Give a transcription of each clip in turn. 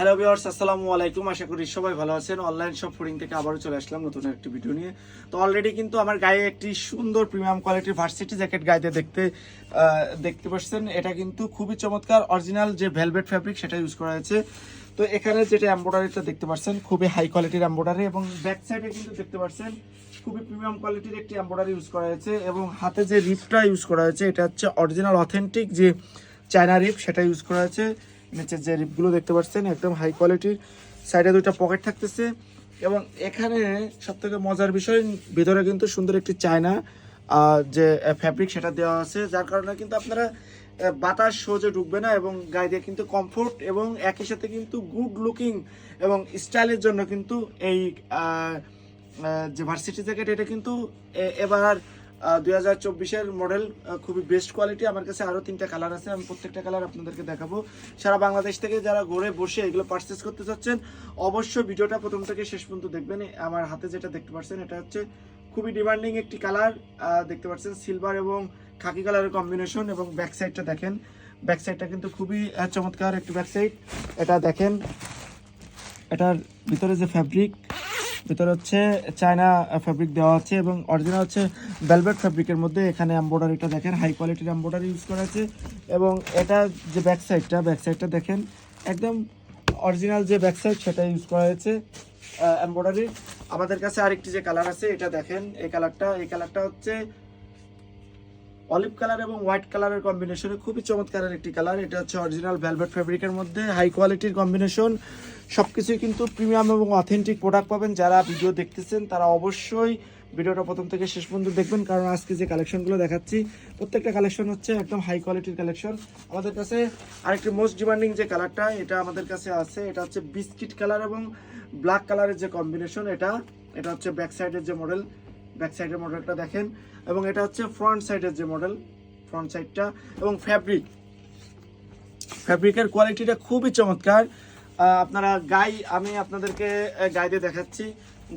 Hello viewers আসসালামু আলাইকুম। আশা করি সবাই ভালো আছেন। অনলাইন শপ ফুডিং থেকে আবারও চলে আসলাম নতুন একটি ভিডিও নিয়ে। তো অলরেডি কিন্তু আমার গায়ে একটি সুন্দর প্রিমিয়াম কোয়ালিটির ভার্সিটি জ্যাকেট গাইতে দেখতে দেখতে পাচ্ছেন। এটা কিন্তু খুবই চমৎকার অরিজিনাল যে ভেলভেট ফ্যাব্রিক সেটা ইউজ করা হয়েছে। তো এখানে যেটা এম্ব্রয়ডারিটা দেখতে পাচ্ছেন, খুবই হাই কোয়ালিটির এম্ব্রয়ডারি এবং ব্যাক সাইডে কিন্তু দেখতে পাচ্ছেন, খুবই প্রিমিয়াম কোয়ালিটির একটি এম্ব্রয়ডারি ইউজ করা হয়েছে এবং হাতে যে রিপটা ইউজ করা হয়েছে, এটা হচ্ছে অরিজিনাল অথেন্টিক যে চায়না রিপ সেটা ইউজ করা হয়েছে। নিচের যে রিপগুলো দেখতে পাচ্ছেন, একদম হাই কোয়ালিটির সাইডে দুইটা পকেট থাকতেছে। এবং এখানে সব থেকে মজার বিষয়, ভিতরে কিন্তু সুন্দর একটি চায়না যে ফ্যাব্রিক সেটা দেওয়া আছে। যার কারণে কিন্তু আপনারা বাতাস সহজে ঢুকবে না এবং গায়ে দিয়ে কিন্তু কমফোর্ট এবং একই সাথে কিন্তু গুড লুকিং এবং স্টাইলের জন্য কিন্তু এই যে ভার্সিটি জ্যাকেট এটা কিন্তু এবার দুই হাজার চব্বিশের মডেল খুবই বেস্ট কোয়ালিটি আমার কাছে আরও তিনটা কালার আছে, আমি প্রত্যেকটা কালার আপনাদেরকে দেখাবো। সারা বাংলাদেশ থেকে যারা ঘুরে বসে এগুলো পারচেস করতে চাচ্ছেন, অবশ্যই ভিডিওটা প্রথম থেকে শেষ পর্যন্ত দেখবেন। আমার হাতে যেটা দেখতে পাচ্ছেন, এটা হচ্ছে খুবই ডিমান্ডিং একটি কালার দেখতে পাচ্ছেন সিলভার এবং খাকি কালারের কম্বিনেশন এবং ব্যাক সাইডটা দেখেন। ব্যাক সাইডটা কিন্তু খুবই চমৎকার একটি ব্যাক সাইড এটা দেখেন, এটার ভিতরে যে ফ্যাব্রিক ভিতরে হচ্ছে চায়না ফ্যাব্রিক দেওয়া আছে এবং অরিজিনাল হচ্ছে ভেলভেট ফ্যাব্রিকের মধ্যে এখানে এম্ব্রয়ডারিটা দেখেন হাই কোয়ালিটির এম্ব্রয়ডারি ইউজ করা আছে এবং এটা যে ব্যাক সাইডটা ব্যাক সাইডটা দেখেন, একদম অরিজিনাল যে ব্যাক সাইড সেটা ইউজ করা হয়েছে এম্ব্রয়ডারি আমাদের কাছে আরেকটি যে কালার আছে, এটা দেখেন, এই কালারটা এই কালারটা হচ্ছে অলিভ কালার এবং হোয়াইট কালারের কম্বিনেশনে খুবই চমৎকারের একটি কালার। এটা হচ্ছে অরিজিনাল ভেলভেট ফেব্রিকের মধ্যে হাই কোয়ালিটির কম্বিনেশন সব কিছুই কিন্তু প্রিমিয়াম এবং অথেন্টিক প্রোডাক্ট পাবেন। যারা ভিডিও দেখতেছেন, তারা অবশ্যই ভিডিওটা প্রথম থেকে শেষ পর্যন্ত দেখবেন, কারণ আজকে যে কালেকশনগুলো দেখাচ্ছি, প্রত্যেকটা কালেকশন হচ্ছে একদম হাই কোয়ালিটির কালেকশন আমাদের কাছে আরেকটি মোস্ট ডিমান্ডিং যে কালারটা এটা আমাদের কাছে আছে। এটা হচ্ছে বিস্কিট কালার এবং ব্ল্যাক কালারের যে কম্বিনেশন এটা এটা হচ্ছে ব্যাক সাইডের যে মডেল ব্যাক সাইডের মডেলটা দেখেন। এবং এটা হচ্ছে ফ্রন্ট সাইডের যে মডেল, ফ্রন্ট সাইডটা এবং ফ্যাব্রিক। ফ্যাব্রিকের কোয়ালিটিটা খুবই চমৎকার। আপনারা গাই, আমি আপনাদেরকে গাইতে দেখাচ্ছি।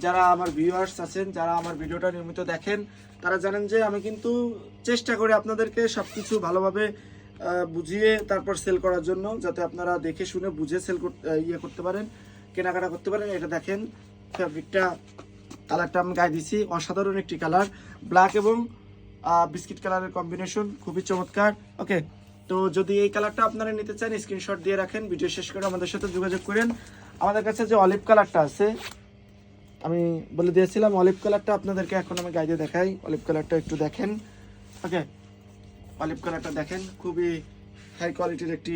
যারা আমার ভিউয়ার্স আছেন, যারা আমার ভিডিওটা নিয়মিত দেখেন, তারা জানেন যে আমি কিন্তু চেষ্টা করি আপনাদেরকে সব কিছু ভালোভাবে বুঝিয়ে তারপর সেল করার জন্য, যাতে আপনারা দেখে শুনে বুঝে সেল ইয়ে করতে পারেন, কেনাকাটা করতে পারেন। এটা দেখেন, ফ্যাব্রিকটা কালারটা আমি গায়ে দিছি। অসাধারণ একটি কালার। ব্ল্যাক এবং বিস্কিট কালারের কম্বিনেশন খুবই চমৎকার। ওকে তো যদি এই কালারটা আপনারা নিতে চান স্ক্রিনশট দিয়ে রাখেন। ভিডিও শেষ করে আমাদের সাথে যোগাযোগ করেন। আমাদের কাছে যে অলিভ কালারটা আছে, আমি বলে দিয়েছিলাম অলিভ কালারটা আপনাদেরকে এখন আমি গাইডে দেখাই। অলিভ কালারটা একটু দেখেন। ওকে অলিভ কালারটা দেখেন। খুবই হাই কোয়ালিটির একটি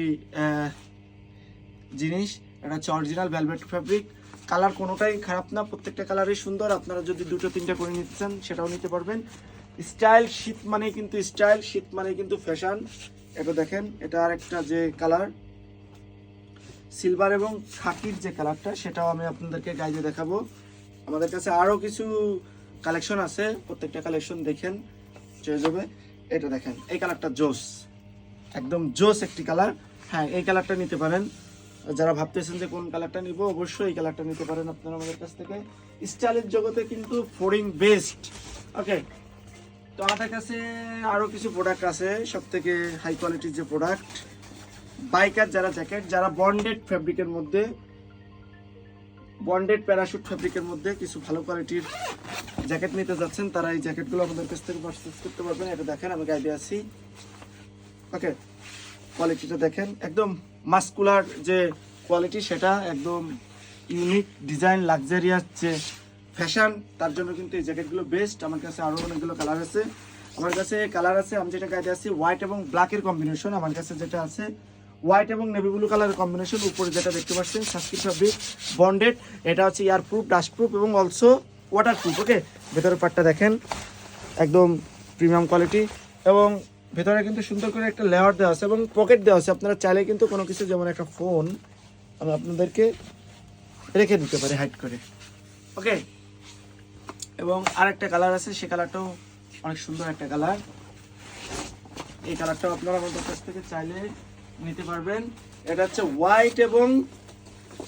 জিনিস। এটা হচ্ছে অরিজিনাল ভেলভেট ফ্যাব্রিক কালার কোনোটাই খারাপ না, প্রত্যেকটা কালারই সুন্দর। আপনারা যদি দুটো, তিনটা করে নিতে চান সেটাও নিতে পারবেন। স্টাইল শীত মানে কিন্তু স্টাইল, শীত মানে কিন্তু ফ্যাশন। এটা দেখেন, এটা আরেকটা যে কালার, সিলভার এবং খাকির যে কালারটা, সেটাও আমি আপনাদেরকে গাইজে দেখাবো। আমাদের কাছে আরও কিছু কালেকশন আছে, প্রত্যেকটা কালেকশন দেখেন চয়ে যাবে। এটা দেখেন, এই কালারটা জোস, একদম জোস একটি কালার। হ্যাঁ এই কালারটা নিতে পারেন। যারা ভাবতেছেন যে কোন কালারটা নিব, অবশ্যই এই কালারটা নিতে পারেন আপনারা আমাদের কাছ থেকে। স্টাইলের জগতে কিন্তু ফোরিং বেস্ট ওকে তো আমাদের কাছে আরও কিছু প্রোডাক্ট আছে সব থেকে হাই কোয়ালিটির যে প্রোডাক্ট বাইকার যারা জ্যাকেট যারা বন্ডেড ফ্যাব্রিকের মধ্যে বন্ডেড প্যারাশুট ফ্যাব্রিকের মধ্যে কিছু ভালো কোয়ালিটির জ্যাকেট নিতে যাচ্ছেন, তারা এই জ্যাকেটগুলো আমাদের কাছ থেকে পারচেস করতে পারবেন। এটা দেখেন, আমি গাইডে আছি। ওকে কোয়ালিটিটা দেখেন। একদম মাস্কুলার যে কোয়ালিটি সেটা একদম ইউনিক ডিজাইন লাক্সারিয়াস যে ফ্যাশন তার জন্য কিন্তু এই জ্যাকেটগুলো বেস্ট আমার কাছে আরও অনেকগুলো কালার আছে। আমার কাছে কালার আছে, আমি যেটা গাইতে আছি হোয়াইট এবং ব্ল্যাকের কম্বিনেশন আমার কাছে যেটা আছে হোয়াইট এবং নেভি ব্লু কালারের কম্বিনেশন উপরে যেটা দেখতে পাচ্ছেন সাস্কিট ফ্যাব্রিক বন্ডেড এটা হচ্ছে এয়ার প্রুফ ডাস্ট প্রুফ এবং অলসো ওয়াটার প্রুফ ওকে ভেতরের পার্টটা দেখেন, একদম প্রিমিয়াম কোয়ালিটি এবং ভেতরে কিন্তু সুন্দর করে একটা লেয়ার দেওয়া আছে এবং পকেট দেওয়া আছে। আপনারা চাইলে কিন্তু কোনো কিছু, যেমন একটা ফোন আমি আপনাদেরকে রেখে দিতে পারি হাইড করে। ওকে এবং আরেকটা কালার আছে, সে কালারটাও অনেক সুন্দর একটা কালার এই কালারটাও আপনারা আমাদের কাছ থেকে চাইলে নিতে পারবেন। এটা হচ্ছে হোয়াইট এবং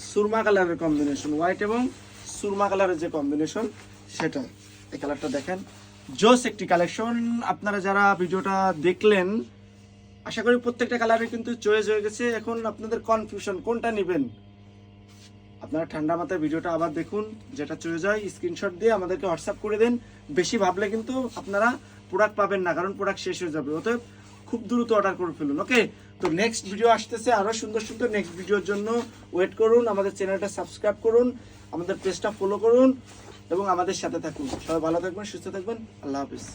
সুরমা কালারের কম্বিনেশন হোয়াইট এবং সুরমা কালারের যে কম্বিনেশন সেটা। এই কালারটা দেখেন। জোস একটি কালেকশন আপনারা যারা ভিডিওটা দেখলেন, আশা করি প্রত্যেকটা কালারে কিন্তু চয়েস হয়ে গেছে। এখন আপনাদের কনফিউশন কোনটা নেবেন? আপনারা ঠান্ডা মাথায় ভিডিওটা আবার দেখুন, যেটা চলে যায় স্ক্রিনশট দিয়ে আমাদেরকে হোয়াটসঅ্যাপ করে দেন। বেশি ভাবলে কিন্তু আপনারা প্রোডাক্ট পাবেন না, কারণ প্রোডাক্ট শেষ হয়ে যাবে। অতএব খুব দ্রুত অর্ডার করে ফেলুন ওকে তো নেক্সট ভিডিও আসতেছে আরও সুন্দর সুন্দর নেক্সট ভিডিওর জন্য। ওয়েট করুন, আমাদের চ্যানেলটা সাবস্ক্রাইব করুন, আমাদের পেজটা ফলো করুন। এবং আমাদের সাথে থাকুন। সবাই ভালো থাকবেন সুস্থ থাকবেন। আল্লাহ হাফিজ।